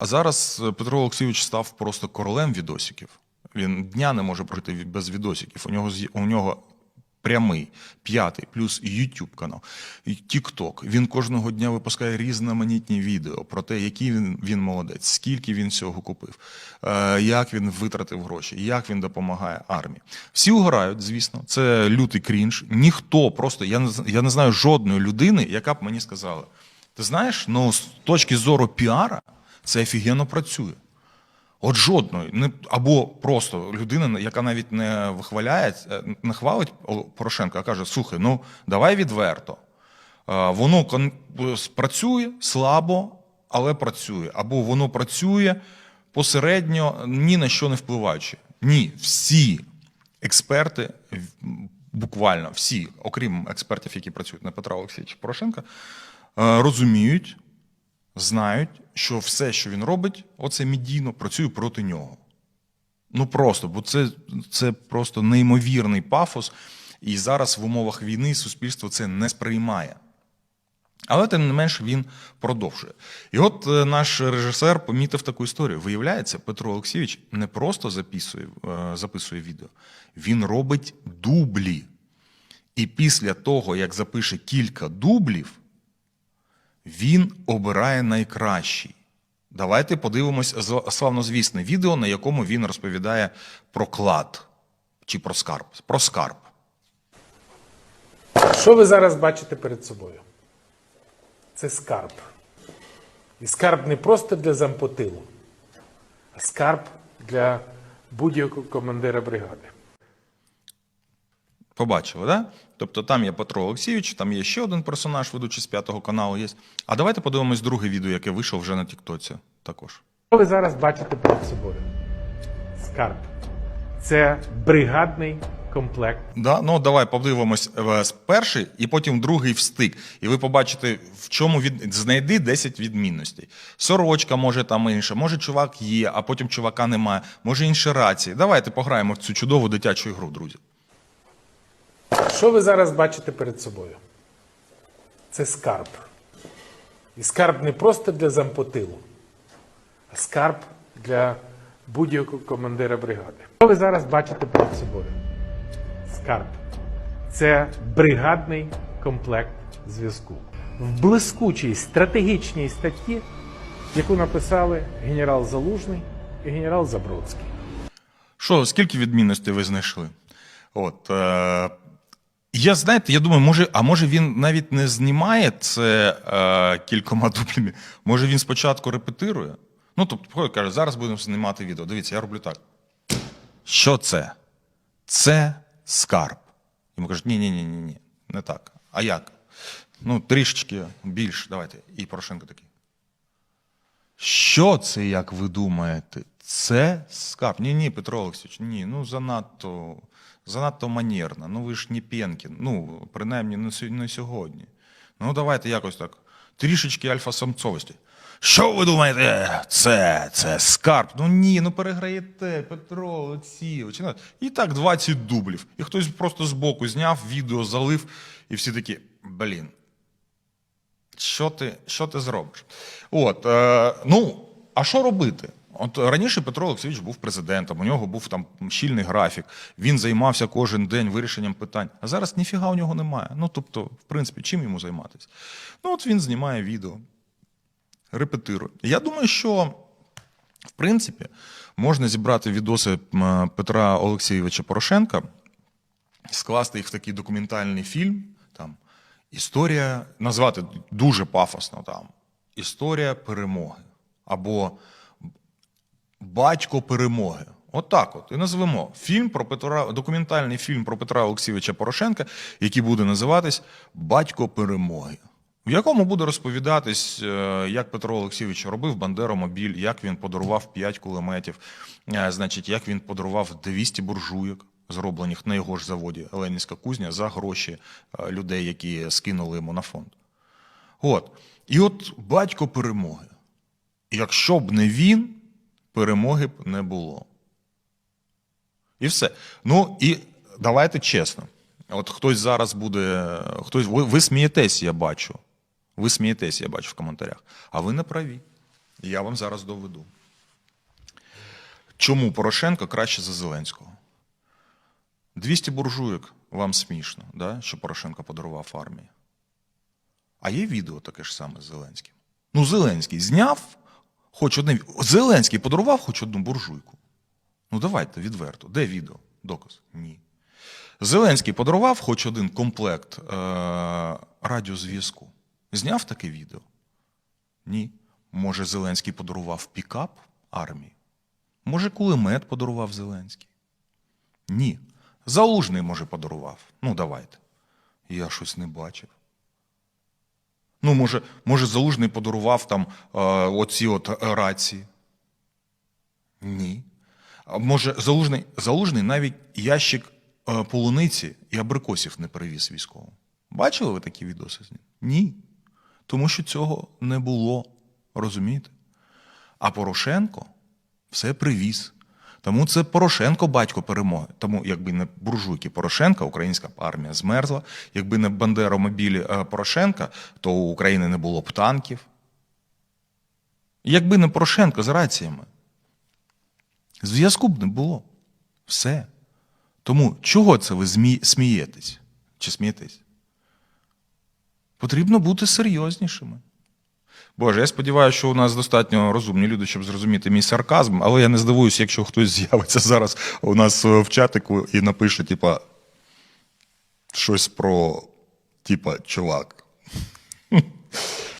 А зараз е, Петро Олексійович став просто королем відосиків. Він дня не може пройти без відосиків. У нього, у нього прямий, п'ятий, плюс YouTube канал, TikTok. Він кожного дня випускає різноманітні відео про те, який він, він молодець, скільки він цього купив, е, як він витратив гроші, як він допомагає армії. Всі угорають, звісно, це лютий крінж. Ніхто просто, я не, я не знаю жодної людини, яка б мені сказала: ти знаєш, ну з точки зору піара це офігенно працює. От жодної, не або просто людина, яка навіть не вихваляє, е, не хвалить Порошенка, а каже: слухай, ну давай відверто. Е, Воно працює слабо, але працює. Або воно працює посередньо, ні на що не впливаючи. Ні, всі експерти, буквально всі, окрім експертів, які працюють на Петра Олексійовича Порошенка, е, розуміють, знають, що все, що він робить, оце медійно працює проти нього. Ну просто, бо це, це просто неймовірний пафос, і зараз в умовах війни суспільство це не сприймає. Але тим не менш він продовжує. І от е, наш режисер помітив таку історію. Виявляється, Петро Олексійович не просто записує, е, записує відео, він робить дублі. І після того, як запише кілька дублів, він обирає найкращий. Давайте подивимось славнозвісне відео, на якому він розповідає про клад чи про скарб. Про скарб. Що ви зараз бачите перед собою? Це скарб. І скарб не просто для зампотилу, а скарб для будь-якого командира бригади. Побачили, да? Тобто там є Петро Олексійович, там є ще один персонаж, ведучий з п'ятого каналу є. А давайте подивимось друге відео, яке вийшло вже на Тіктоці також. Що ви зараз бачите перед собою? Скарб. Це бригадний комплект. Да? Ну, давай подивимось е, з перший і потім другий встик. І ви побачите, в чому від... знайди 10 відмінностей. Сорочка може там інша, може чувак є, а потім чувака немає, може інші рації. Давайте пограємо в цю чудову дитячу ігру, друзі. Що ви зараз бачите перед собою? Це скарб. І скарб не просто для зампотилу, а скарб для будь-якого командира бригади. Що ви зараз бачите перед собою? Скарб. Це бригадний комплект зв'язку. В блискучій стратегічній статті, яку написали генерал Залужний і генерал Забродський. Що, скільки відмінностей ви знайшли? От, е, я знаєте, я думаю, може, а може він навіть не знімає це е, кількома дублями, може він спочатку репетирує. Ну, тобто, каже, зараз будемо знімати відео. Дивіться, я роблю так. Що це? Це скарб. Йому кажуть, ні, ні, ні, ні, ні, не так. А як? Ну, трішечки більше, давайте. І Порошенко такий. Що це, як ви думаєте? Це скарб? Ні, ні, Петро Олексійович, ні, ну занадто, занадто манерно. Ну ви ж не Пенкін. Ну, принаймні, не, сьогодні. Ну, давайте якось так. Трішечки альфа-самцовості. Що ви думаєте? Це, це скарб. Ну ні, ну переграєте, Петро Олексійович. Ну, І так 20 дублів. І хтось просто збоку зняв, відео залив, і всі такі, блін, що ти, що ти зробиш? От, е, ну, а що робити? От раніше Петро Олексійович був президентом, у нього був там щільний графік, він займався кожен день вирішенням питань. А зараз ніфіга у нього немає. Ну, тобто, в принципі, чим йому займатися? Ну, от він знімає відео, репетирує. Я думаю, що в принципі можна зібрати відоси Петра Олексійовича Порошенка, скласти їх в такий документальний фільм. Там, історія, назвати дуже пафосно там. Історія перемоги. Або Батько перемоги. Отак от, І назвемо фільм про Петра, документальний фільм про Петра Олексійовича Порошенка, який буде називатись Батько перемоги. В якому буде розповідатись, е, як Петро Олексійович робив Бандеромобіль, як він подарував 5 кулеметів, е, значить, як він подарував 200 буржуйок, зроблених на його ж заводі Ленінська кузня за гроші е, людей, які скинули йому на фонд. От. І от батько перемоги. Якщо б не він, перемоги б не було. І все. Ну і давайте чесно. От хтось зараз буде. Хтось, ви, ви смієтесь, я бачу. Ви смієтесь, я бачу в коментарях. А ви не праві. Я вам зараз доведу. Чому Порошенко краще за Зеленського? 200 буржуєк вам смішно, да, що Порошенко подарував армії. А є відео таке ж саме з Зеленським. Ну, Зеленський зняв хоч одне. Зеленський подарував хоч одну буржуйку. Ну, давайте відверто. Де відео? Доказ? Ні. Зеленський подарував хоч один комплект е- радіозв'язку. Зняв таке відео? Ні. Може, Зеленський подарував пікап армії? Може, кулемет подарував Зеленський? Ні. Залужний, може, подарував. Ну, давайте. Я щось не бачив. Ну, може, може Залужний подарував там е, оці от е, рації? Ні. Може, Залужний, Залужний навіть ящик е, полуниці і абрикосів не перевіз військовому. Бачили ви такі відоси? Ні. Тому що цього не було. Розумієте? А Порошенко все привіз. Тому це Порошенко батько перемоги. Тому, якби не буржуйки Порошенка, українська армія змерзла. Якби не бандеромобілі е, Порошенка, то у України не було б танків. Якби не Порошенко з раціями, зв'язку б не було. Все. Тому чого це ви змі... смієтесь? Чи смієтесь? Потрібно бути серйознішими. Боже, я сподіваюся, що у нас достатньо розумні люди, щоб зрозуміти мій сарказм, але я не здивуюся, якщо хтось з'явиться зараз у нас е, в чатику і напише, типа, щось про, типа, чувак,